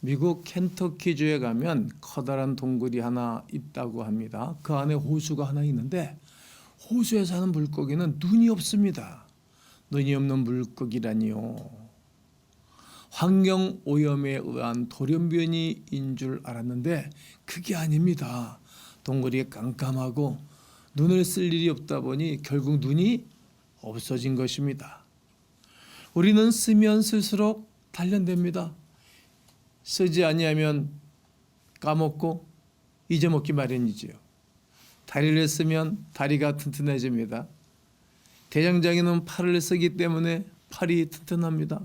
미국 켄터키주에 가면 커다란 동굴이 하나 있다고 합니다. 그 안에 호수가 하나 있는데 호수에 사는 물고기는 눈이 없습니다. 눈이 없는 물고기라니요. 환경 오염에 의한 돌연변이인 줄 알았는데 그게 아닙니다. 동굴이 깜깜하고 눈을 쓸 일이 없다 보니 결국 눈이 없어진 것입니다. 우리는 쓰면 쓸수록 단련됩니다. 쓰지 아니하면 까먹고 잊어먹기 마련이지요. 다리를 쓰면 다리가 튼튼해집니다. 대장장이는 팔을 쓰기 때문에 팔이 튼튼합니다.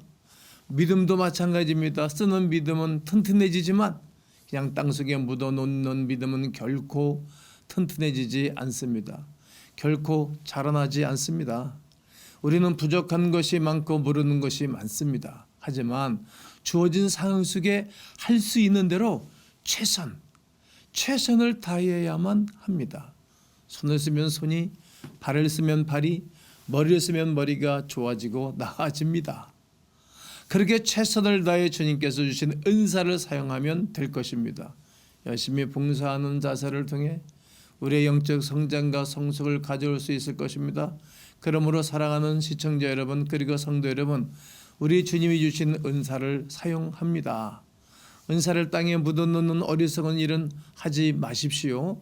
믿음도 마찬가지입니다. 쓰는 믿음은 튼튼해지지만 그냥 땅속에 묻어놓는 믿음은 결코 튼튼해지지 않습니다. 결코 자라나지 않습니다. 우리는 부족한 것이 많고 모르는 것이 많습니다. 하지만 주어진 상황 속에 할 수 있는 대로 최선, 최선을 다해야만 합니다. 손을 쓰면 손이, 발을 쓰면 발이, 머리를 쓰면 머리가 좋아지고 나아집니다. 그렇게 최선을 다해 주님께서 주신 은사를 사용하면 될 것입니다. 열심히 봉사하는 자세를 통해 우리의 영적 성장과 성숙을 가져올 수 있을 것입니다. 그러므로 사랑하는 시청자 여러분 그리고 성도 여러분 우리 주님이 주신 은사를 사용합니다. 은사를 땅에 묻어놓는 어리석은 일은 하지 마십시오.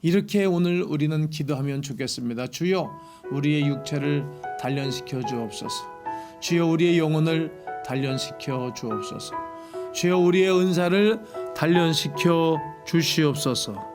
이렇게 오늘 우리는 기도하면 좋겠습니다. 주여 우리의 육체를 단련시켜 주옵소서. 주여 우리의 영혼을 단련시켜 주옵소서. 주여 우리의 은사를 단련시켜 주시옵소서.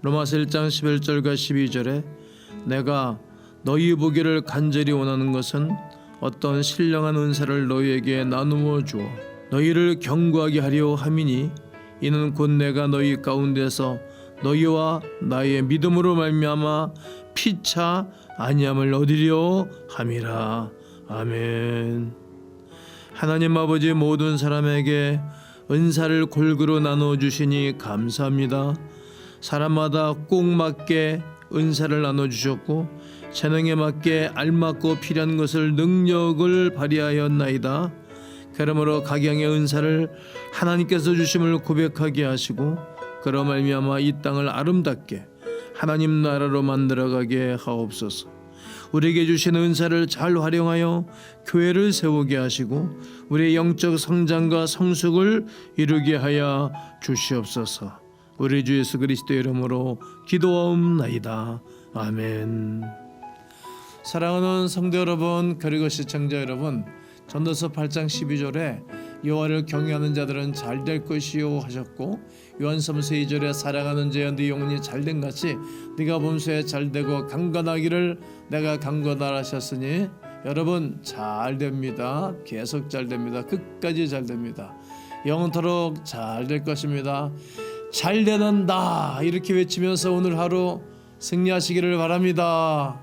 로마서 1장 11절과 12절에 내가 너희 보기를 간절히 원하는 것은 어떤 신령한 은사를 너희에게 나누어 주어 너희를 경고하게 하려 함이니 이는 곧 내가 너희 가운데서 너희와 나의 믿음으로 말미암아 피차 아니함을 얻으려 함이라 아멘. 하나님 아버지 모든 사람에게 은사를 골고루 나누어 주시니 감사합니다. 사람마다 꼭 맞게 은사를 나눠 주셨고 재능에 맞게 알맞고 필요한 것을 능력을 발휘하였나이다. 그러므로 각양의 은사를 하나님께서 주심을 고백하게 하시고 그러 말미암아 이 땅을 아름답게 하나님 나라로 만들어가게 하옵소서. 우리에게 주신 은사를 잘 활용하여 교회를 세우게 하시고 우리의 영적 성장과 성숙을 이루게 하여 주시옵소서. 우리 주 예수 그리스도 이름으로 기도하옵나이다. 아멘. 사랑하는 성도 여러분 그리고 시청자 여러분 전도서 8장 12절에 여호와를 경외하는 자들은 잘 될 것이요 하셨고 요한섬서 2절에 사랑하는 자여 네 영혼이 잘된 같이 네가 범수에 잘되고 강건하기를 내가 강건하라 하셨으니 여러분 잘 됩니다. 계속 잘 됩니다. 끝까지 잘 됩니다. 영원토록 잘 될 것입니다. 잘 되는 나 이렇게 외치면서 오늘 하루 승리하시기를 바랍니다.